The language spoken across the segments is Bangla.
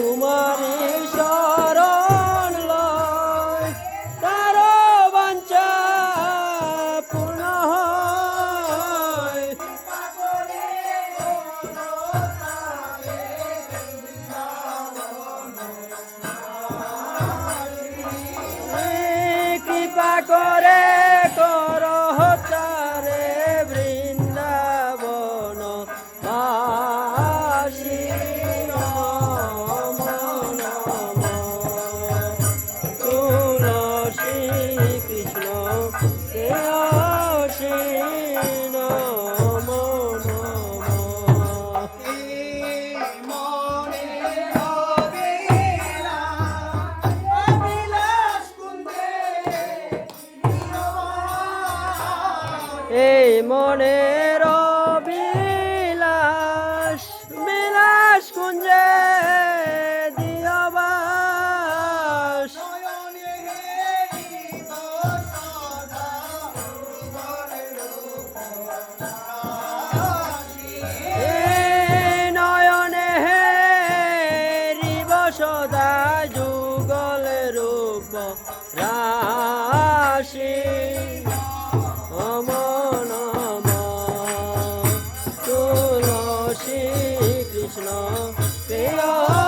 Umar. সদা যুগল রূপ রাশি অমন তুলসী কৃষ্ণ প্রিয়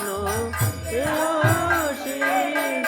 স্বপ্ন সে।